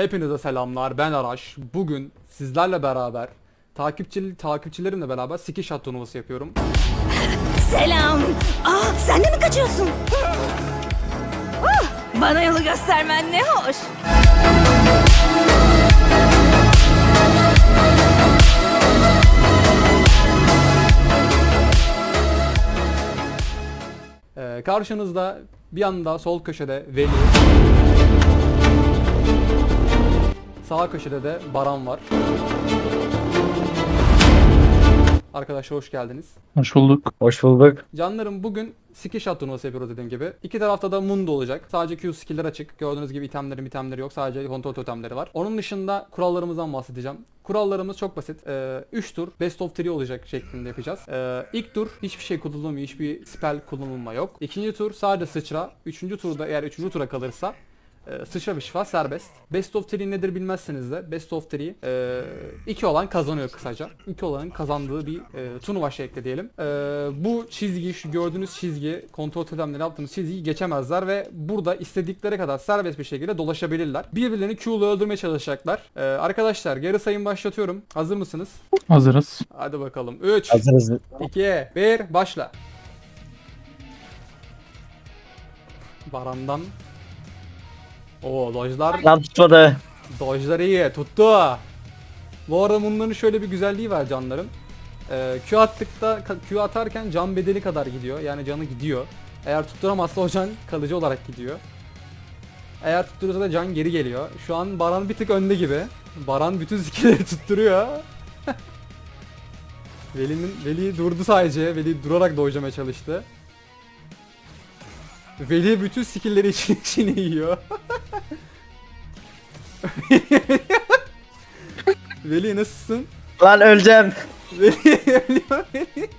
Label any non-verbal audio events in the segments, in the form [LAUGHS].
Hepinize selamlar. Ben Araş. Bugün sizlerle beraber takipçi takipçilerimle beraber skill shot turnuvası yapıyorum. Selam. Aa, sen de mi kaçıyorsun? Ah, bana yolu göstermen ne hoş. Ee, karşınızda bir anda sol köşede Veli. Sağ köşede de Baran var. Arkadaşlar hoş geldiniz. Hoş bulduk. Hoş bulduk. Canlarım bugün skill shot turnuvası yapıyoruz dediğim gibi. İki tarafta da Mundo olacak. Sadece Q skill'ler açık. Gördüğünüz gibi itemleri itemleri yok. Sadece kontrol totemleri var. Onun dışında kurallarımızdan bahsedeceğim. Kurallarımız çok basit. 3 tur best of 3 olacak şeklinde yapacağız. Ee, ilk tur hiçbir şey kullanılmıyor. Hiçbir spell kullanılma yok. İkinci tur sadece sıçra. Üçüncü turda eğer üçüncü tura kalırsa e, sıçra şifa serbest. Best of 3 nedir bilmezseniz de Best of 3 e, iki olan kazanıyor kısaca. İki olanın kazandığı bir e, turnuva şekli diyelim. E, bu çizgi, şu gördüğünüz çizgi, kontrol totemleri yaptığımız çizgiyi geçemezler ve burada istedikleri kadar serbest bir şekilde dolaşabilirler. Birbirlerini Q'la öldürmeye çalışacaklar. E, arkadaşlar geri sayım başlatıyorum. Hazır mısınız? Hazırız. Hadi bakalım. 3, Hazırız. 2, 1, başla. Baran'dan o dojlar Lan tutmadı. Dojlar iyi tuttu. Bu arada bunların şöyle bir güzelliği var canlarım. Ee, Q attıkta Q atarken can bedeli kadar gidiyor. Yani canı gidiyor. Eğer tutturamazsa o can kalıcı olarak gidiyor. Eğer tutturursa da can geri geliyor. Şu an Baran bir tık önde gibi. Baran bütün skill'leri [LAUGHS] tutturuyor. [LAUGHS] Veli'nin Veli durdu sadece. Veli durarak dojlamaya çalıştı. Veli bütün skill'leri için [LAUGHS] içine yiyor. [LAUGHS] Veli nasılsın? Lan öleceğim. Veli [LAUGHS] ölüyor Veli.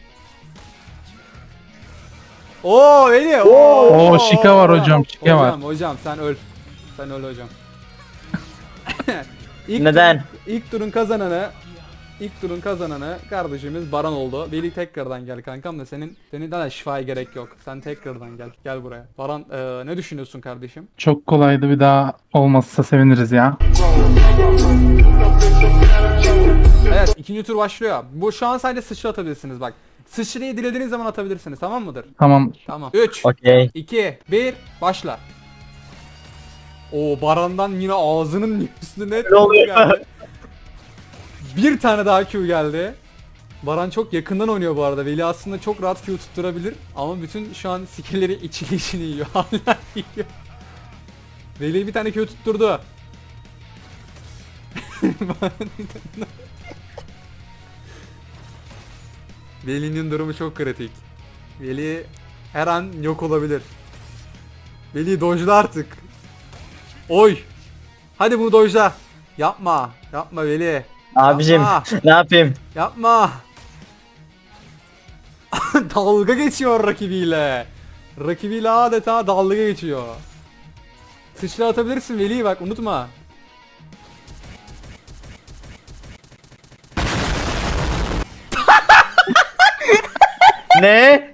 Oo Veli. Oo, Oo, şike var hocam, şike var. Hocam hocam sen öl. Sen öl hocam. [LAUGHS] İlk Neden? İlk turun kazananı ilk turun kazananı kardeşimiz Baran oldu. Veli tekrardan gel kankam da senin senin de şifaya gerek yok. Sen tekrardan gel. Gel buraya. Baran eee, ne düşünüyorsun kardeşim? Çok kolaydı bir daha olmazsa seviniriz ya. Evet ikinci tur başlıyor. Bu şu an sadece sıçra atabilirsiniz bak. Sıçrayı dilediğiniz zaman atabilirsiniz tamam mıdır? Tamam. Tamam. 3, Okey. 2, 1, başla. O Baran'dan yine ağzının üstüne oluyor? geldi. Bir tane daha Q geldi. Baran çok yakından oynuyor bu arada. Veli aslında çok rahat Q tutturabilir. Ama bütün şu an skill'leri içini içini yiyor. [LAUGHS] Hala yiyor. Veli bir tane Q tutturdu. [LAUGHS] Veli'nin durumu çok kritik. Veli her an yok olabilir. Veli dojla artık. Oy. Hadi bunu dojla. Yapma. Yapma Veli. Abicim Yapma. ne yapayım? Yapma. [LAUGHS] dalga geçiyor rakibiyle. Rakibiyle adeta dalga geçiyor. Sıçra atabilirsin Veli bak unutma. [LAUGHS] Ne?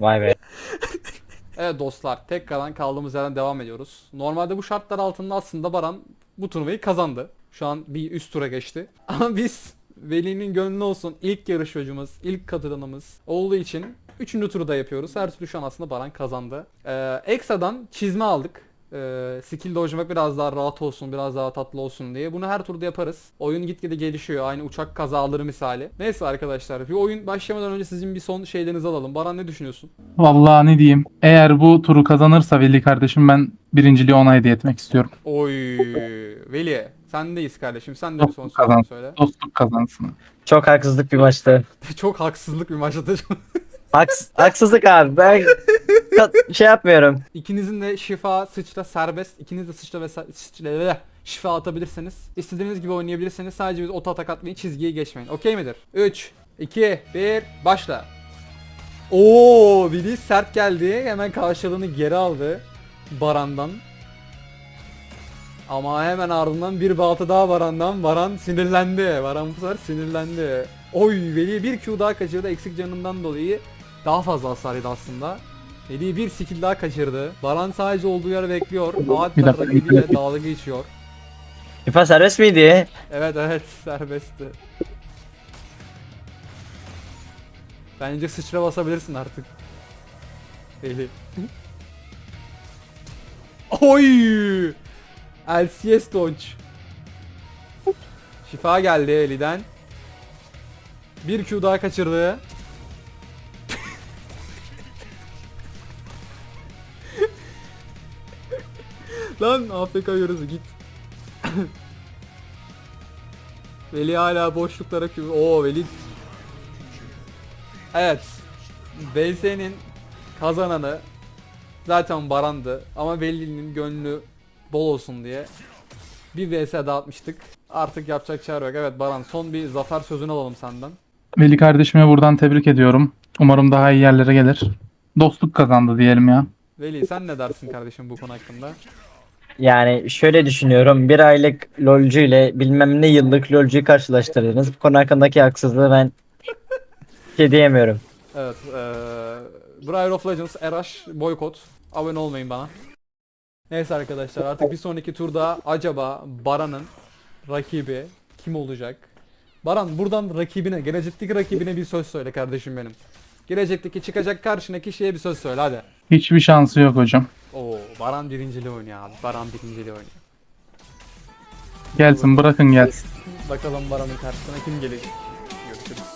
Vay be. Evet dostlar tekrardan kaldığımız yerden devam ediyoruz. Normalde bu şartlar altında aslında Baran bu turnuvayı kazandı. Şu an bir üst tura geçti. [LAUGHS] Ama biz Veli'nin gönlü olsun ilk yarışmacımız, ilk katılanımız olduğu için 3. turu da yapıyoruz. Her türlü şu an aslında Baran kazandı. Ee, ekstradan çizme aldık. Ee, skill dojlamak biraz daha rahat olsun, biraz daha tatlı olsun diye. Bunu her turda yaparız. Oyun gitgide gelişiyor. Aynı uçak kazaları misali. Neyse arkadaşlar bir oyun başlamadan önce sizin bir son şeylerinizi alalım. Baran ne düşünüyorsun? Vallahi ne diyeyim. Eğer bu turu kazanırsa Veli kardeşim ben birinciliği ona hediye etmek istiyorum. Oy Veli sendeyiz kardeşim. Sen de bir son kazan. sözünü söyle. Dostluk kazansın. Çok haksızlık bir maçtı. [LAUGHS] Çok haksızlık bir maç atacağım. Haks haksızlık abi. Ben şey yapmıyorum. İkinizin de şifa, sıçra serbest. İkiniz de sıçra ve sıçra şifa atabilirsiniz. İstediğiniz gibi oynayabilirsiniz. Sadece biz oto atak atmayın, çizgiyi geçmeyin. Okey midir? 3, 2, 1, başla. Oo, Vili sert geldi. Hemen karşılığını geri aldı. Baran'dan. Ama hemen ardından bir balta daha Baran'dan. Baran sinirlendi. Baran bu sefer sinirlendi. Oy Veli bir Q daha kaçırdı eksik canından dolayı. Daha fazla hasar yedi aslında. Veli bir skill daha kaçırdı. Baran sadece olduğu yere bekliyor. Adeta dakika, rakibiyle bir- dalga geçiyor. FIFA serbest miydi? Evet evet serbestti. Bence sıçra basabilirsin artık. Veli. [LAUGHS] Oy! LCS dodge. Şifa geldi Eli'den. Bir Q daha kaçırdı. Lan AFK yürüzü git. [COUGHS] Veli hala boşluklara Q. Oo Veli. Evet. VS'nin kazananı zaten Baran'dı ama Veli'nin gönlü bol olsun diye bir VS dağıtmıştık. Artık yapacak çare yok. Evet Baran son bir zafer sözünü alalım senden. Veli kardeşimi buradan tebrik ediyorum. Umarım daha iyi yerlere gelir. Dostluk kazandı diyelim ya. Veli sen ne dersin kardeşim bu konu hakkında? Yani şöyle düşünüyorum. Bir aylık lolcu ile bilmem ne yıllık lolcuyu karşılaştırdınız. Bu konu hakkındaki haksızlığı ben şey diyemiyorum. Evet. Eee Briar of Legends, Erash, boykot. Abone olmayın bana. Neyse arkadaşlar artık bir sonraki turda acaba Baran'ın rakibi kim olacak? Baran buradan rakibine, gelecekteki rakibine bir söz söyle kardeşim benim. Gelecekteki çıkacak karşına kişiye bir söz söyle hadi. Hiçbir şansı yok hocam. Oo Baran birincili oynuyor abi. Baran birincili oynuyor. Gelsin bırakın gelsin. Bakalım Baran'ın karşısına kim gelecek? Görüşürüz.